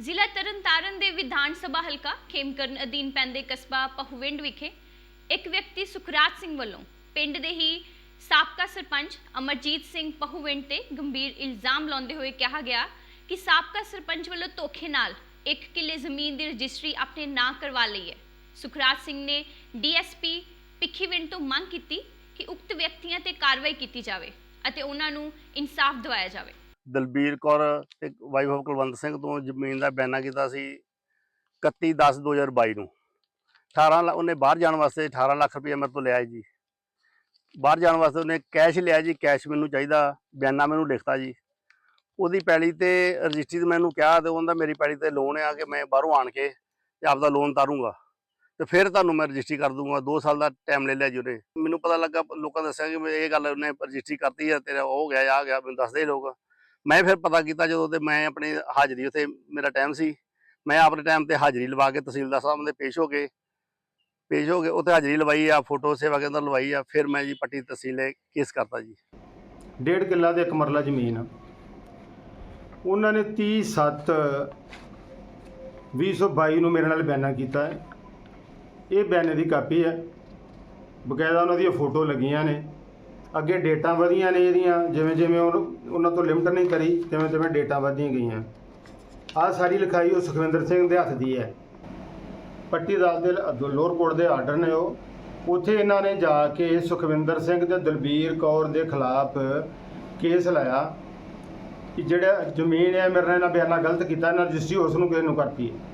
ਜ਼ਿਲ੍ਹਾ ਤਰਨਤਾਰਨ ਦੇ ਵਿਧਾਨ ਸਭਾ ਹਲਕਾ ਖੇਮਕਰਨ ਅਧੀਨ ਪੈਂਦੇ ਕਸਬਾ ਪਹੂਵਿੰਡ ਵਿਖੇ ਇੱਕ ਵਿਅਕਤੀ ਸੁਖਰਾਜ ਸਿੰਘ ਵੱਲੋਂ ਪਿੰਡ ਦੇ ਹੀ ਸਾਬਕਾ ਸਰਪੰਚ ਅਮਰਜੀਤ ਸਿੰਘ ਪਹੂਵਿੰਡ ਤੇ ਗੰਭੀਰ ਇਲਜ਼ਾਮ ਲਾਉਂਦੇ ਹੋਏ ਕਿਹਾ ਗਿਆ ਕਿ ਸਾਬਕਾ ਸਰਪੰਚ ਵੱਲੋਂ ਧੋਖੇ ਨਾਲ ਇੱਕ ਕਿੱਲੇ ਜ਼ਮੀਨ ਦੀ ਰਜਿਸਟਰੀ ਆਪਣੇ ਨਾਂ ਕਰਵਾ ਲਈ ਹੈ। ਸੁਖਰਾਜ ਸਿੰਘ ਨੇ ਡੀਐਸਪੀ ਭਿੱਖੀਵਿੰਡ ਤੋਂ ਮੰਗ ਕੀਤੀ ਕਿ ਉਕਤ ਵਿਅਕਤੀਆਂ ਤੇ ਕਾਰਵਾਈ ਕੀਤੀ ਜਾਵੇ ਅਤੇ ਉਹਨਾਂ ਨੂੰ ਇਨਸਾਫ ਦਿਵਾਇਆ ਜਾਵੇ। ਦਲਬੀਰ ਕੌਰ ਤੇ ਵਾਈਫ ਆਫ ਕੁਲਵੰਤ ਸਿੰਘ ਤੋਂ ਜ਼ਮੀਨ ਦਾ ਬਿਆਨਾ ਕੀਤਾ ਸੀ 31 10 2022 ਨੂੰ। 18 ਲੱਖ ਉਹਨੇ ਬਾਹਰ ਜਾਣ ਵਾਸਤੇ 18 ਲੱਖ ਰੁਪਏ ਮੇਰੇ ਤੋਂ ਲਿਆ ਜੀ। ਬਾਹਰ ਜਾਣ ਵਾਸਤੇ ਉਹਨੇ ਕੈਸ਼ ਲਿਆ ਜੀ ਕੈਸ਼ ਮੈਨੂੰ ਚਾਹੀਦਾ ਬਿਆਨਾ ਮੈਨੂੰ ਲਿਖਤਾ ਜੀ। ਉਹਦੀ ਪੈਲੀ ਤੇ ਰਜਿਸਟਰੀ ਤੇ ਮੈਨੂੰ ਕਿਹਾ ਤੇ ਉਹਦਾ ਮੇਰੀ ਪੈਲੀ ਤੇ ਲੋਨ ਆ ਕਿ ਮੈਂ ਬਾਹਰੋਂ ਆਣ ਕੇ ਤੇ ਆਪਦਾ ਲੋਨ ਤਾਰੂੰਗਾ। ਤੇ ਫਿਰ ਤੁਹਾਨੂੰ ਮੈਂ ਰਜਿਸਟਰੀ ਕਰ ਦੂੰਗਾ 2 ਸਾਲ ਦਾ ਟਾਈਮ ਲੈ ਲਿਆ ਜੀ ਉਹਨੇ। ਮੈਨੂੰ ਪਤਾ ਲੱਗਾ, ਲੋਕਾਂ ਨੇ ਦੱਸਿਆ ਕਿ ਇਹ ਗੱਲ ਉਹਨੇ ਰਜਿਸਟਰੀ ਕਰਤੀ ਹੈ ਤੇਰਾ ਉਹ ਗਿਆ ਆ ਗਿਆ, ਮੈਨੂੰ ਦੱਸਦੇ ਲੋਕ ਮੈਂ ਫਿਰ ਪਤਾ ਕੀਤਾ ਜਦੋਂ ਤੇ ਮੈਂ ਆਪਣੀ ਹਾਜ਼ਰੀ ਉੱਥੇ, ਮੇਰਾ ਟਾਈਮ ਸੀ। ਮੈਂ ਆਪਣੇ ਟਾਈਮ ਤੇ ਹਾਜ਼ਰੀ ਲਵਾ ਕੇ ਤਹਿਸੀਲਦਾਰ ਸਾਹਿਬ ਦੇ ਪੇਸ਼ ਹੋ ਕੇ ਪੇਸ਼ ਹੋ ਕੇ ਉੱਥੇ ਹਾਜ਼ਰੀ ਲਵਾਈ ਆ, ਫੋਟੋ ਸੇਵਾ ਕੇਂਦਰ ਲਵਾਈ ਆ, ਫਿਰ ਮੈਂ ਜੀ ਪੱਟੀ ਤਹਿਸੀਲੇ ਕੇਸ ਕਰਤਾ ਜੀ। ਡੇਢ ਕਿੱਲਾ ਤੇ ਇੱਕ ਮਰਲਾ ਜ਼ਮੀਨ। ਆ। ਉਹਨਾਂ ਨੇ 30 7 2022 ਨੂੰ ਮੇਰੇ ਨਾਲ ਬਿਆਨਾ ਕੀਤਾ ਹੈ। ਇਹ ਬਿਆਨੇ ਦੀ ਕਾਪੀ ਹੈ। ਬਕਾਇਦਾ ਉਹਨਾਂ ਦੀਆਂ ਫੋਟੋ ਲੱਗੀਆਂ ਨੇ। ਅੱਗੇ ਡੇਟਾਂ ਵਧੀਆਂ ਨੇ ਇਹਦੀਆਂ, ਜਿਵੇਂ ਜਿਵੇਂ ਉਹ- ਉਹਨਾਂ ਤੋਂ ਲਿਮਟ ਨਹੀਂ ਕਰੀ, ਤਿਵੇਂ ਤਿਵੇਂ ਡੇਟਾਂ ਵਧੀਆਂ ਗਈਆਂ। ਆਹ ਸਾਰੀ ਲਿਖਾਈ ਉਹ ਸੁਖਵਿੰਦਰ ਸਿੰਘ ਦੇ ਹੱਥ ਦੀ ਹੈ। ਪੱਟੀ ਅਦਾਲਤ ਦੇ ਲ- ਲੋਅਰ ਕੋਰਟ ਦੇ ਆਰਡਰ ਨੇ ਉਹ। ਉੱਥੇ ਇਹਨਾਂ ਨੇ ਜਾ ਕੇ ਸੁਖਵਿੰਦਰ ਸਿੰਘ ਤੇ ਦਲਬੀਰ ਕੌਰ ਦੇ ਖਿਲਾਫ ਕੇਸ ਲਾਇਆ ਕਿ ਜਿਹੜਾ ਜ਼ਮੀਨ ਹੈ, ਮੇਰੇ ਨਾਲ ਇਹਨਾਂ ਬਿਆਨਾ ਗਲਤ ਕੀਤਾ, ਇਹਨਾਂ ਰਜਿਸਟਰੀ ਉਸ ਨੂੰ ਕਿਸੇ ਨੂੰ ਕਰਤੀ। ਹੈ